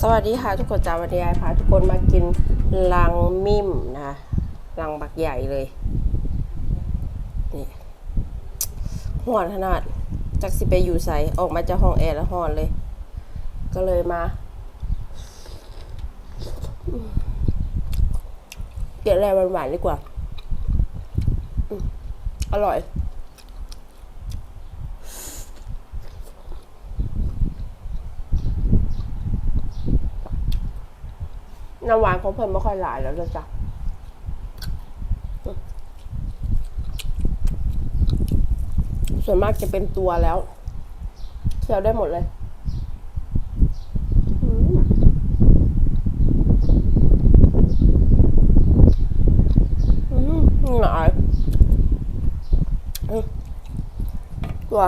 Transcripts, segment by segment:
สวัสดีค่ะทุกคนจ้าวันนี้ไอพาทุกคนมากินลังมิมนะคะลังบักใหญ่เลยนี่ห่อนขนาดจักสิไปอยู่ใสออกมาจากห้องแอร์แล้วห่อนเลย ก็เลยมาเกลียดอะไรหวานๆดีกว่า อร่อย น้ำหวานของเพิ่นไม่ค่อยหลายแล้วเลยจ้ะส่วนมากจะเป็นตัวแล้วเคี้ยวได้หมดเลยอืมอืมหนาอืมตัว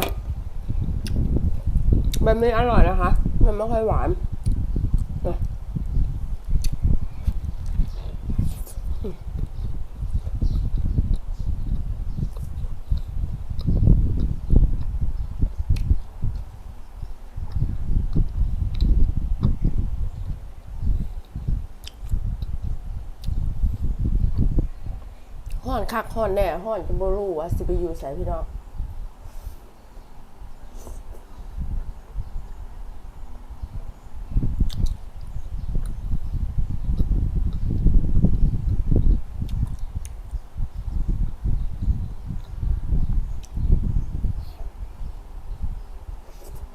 แบบนี้อร่อยนะคะ มันไม่ค่อยหวาน ห่อนคักห่อนแน่ห่อนจะบรู้ว่าสิไปอยู่ใส่พี่น้อง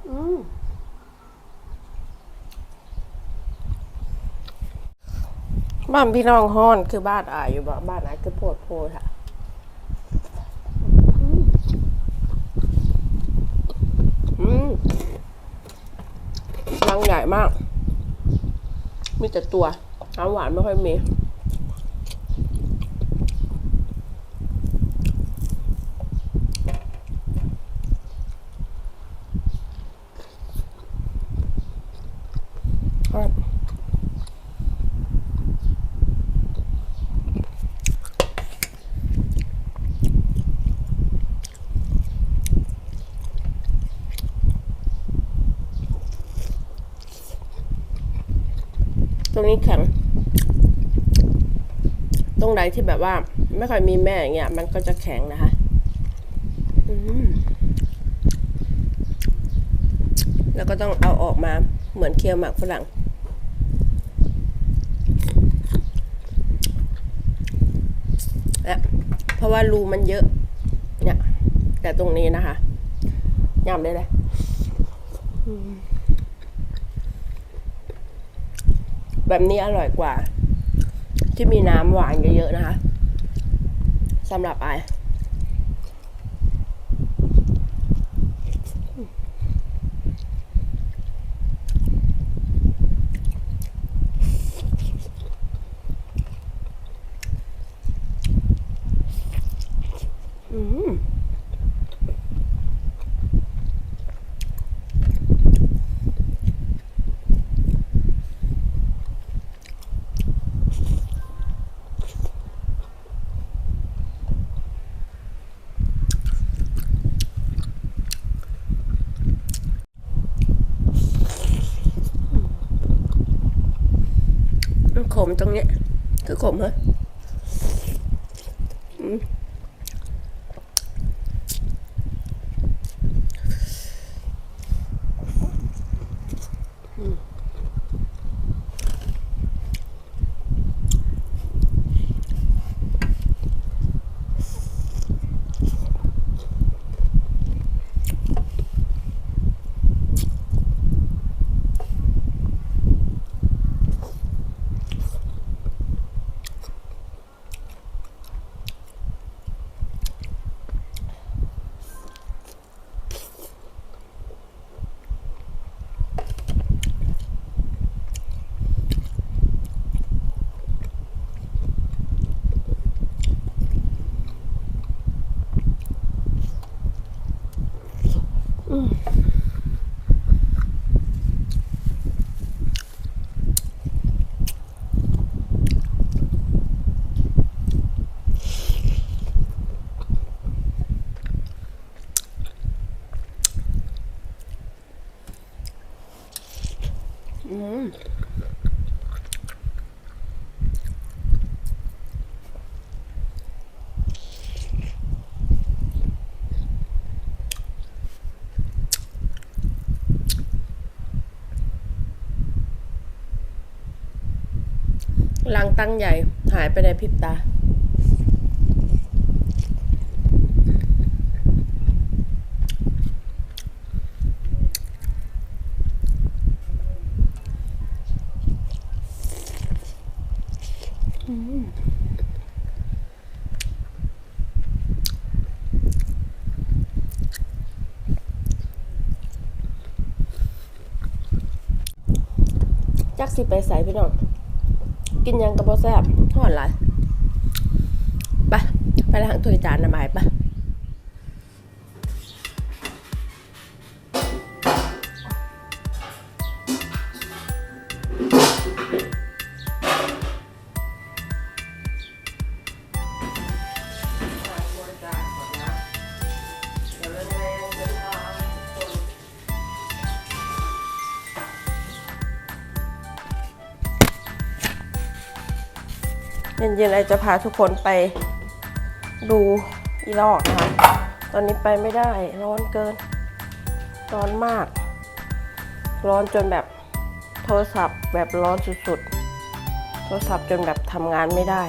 อืม บ้านพี่น้องฮ้อนคือบ้านอายอยู่บ่บ้านอายคือโพดโพดค่ะอืมรังใหญ่มาก มีแต่ตัวน้ำหวานไม่ค่อยมี ตรงนี้แข็ง ตรงไหนที่แบบว่า ไม่ค่อยมีแม่อย่างเงี้ย มันก็จะแข็งนะคะแล้วก็ต้องเอาออกมาเหมือนเคี่ยวหมากฝรั่งเนี่ยเพราะว่ารูมันเยอะ เนี่ย แต่ตรงนี้นะคะยำได้เลยอืม แบบนี้อร่อยกว่า ที่มีน้ำหวานเยอะๆนะคะสำหรับไอมมัน ขมตรงเนี้ยคือขมเหรอ ลังตั้งใหญ่ หายไปในพริบตา จักสิไปใส่พี่น้อง กินยังกระบอแซ่บทอดหลายไปไปล้างถ้วยจานนะหมายไป เย็นๆไอจะพาทุกคนไปดูอีลอกนะคะตอนนี้ไปไม่ได้ร้อนเกิน ร้อนมาก ร้อนจนแบบโทรศัพท์แบบร้อนสุดๆ โทรศัพท์จนแบบทำงานไม่ได้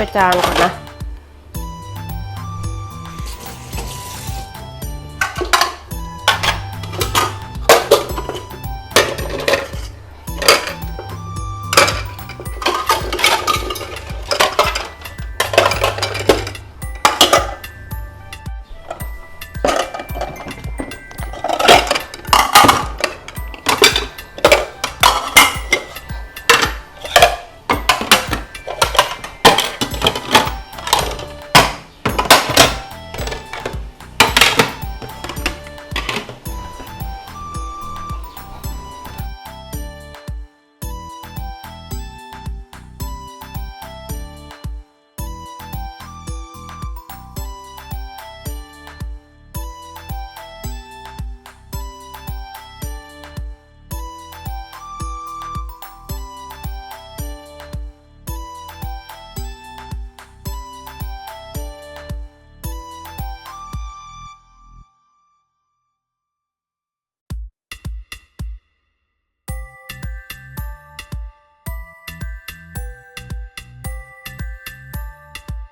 วยจานก่อนนะ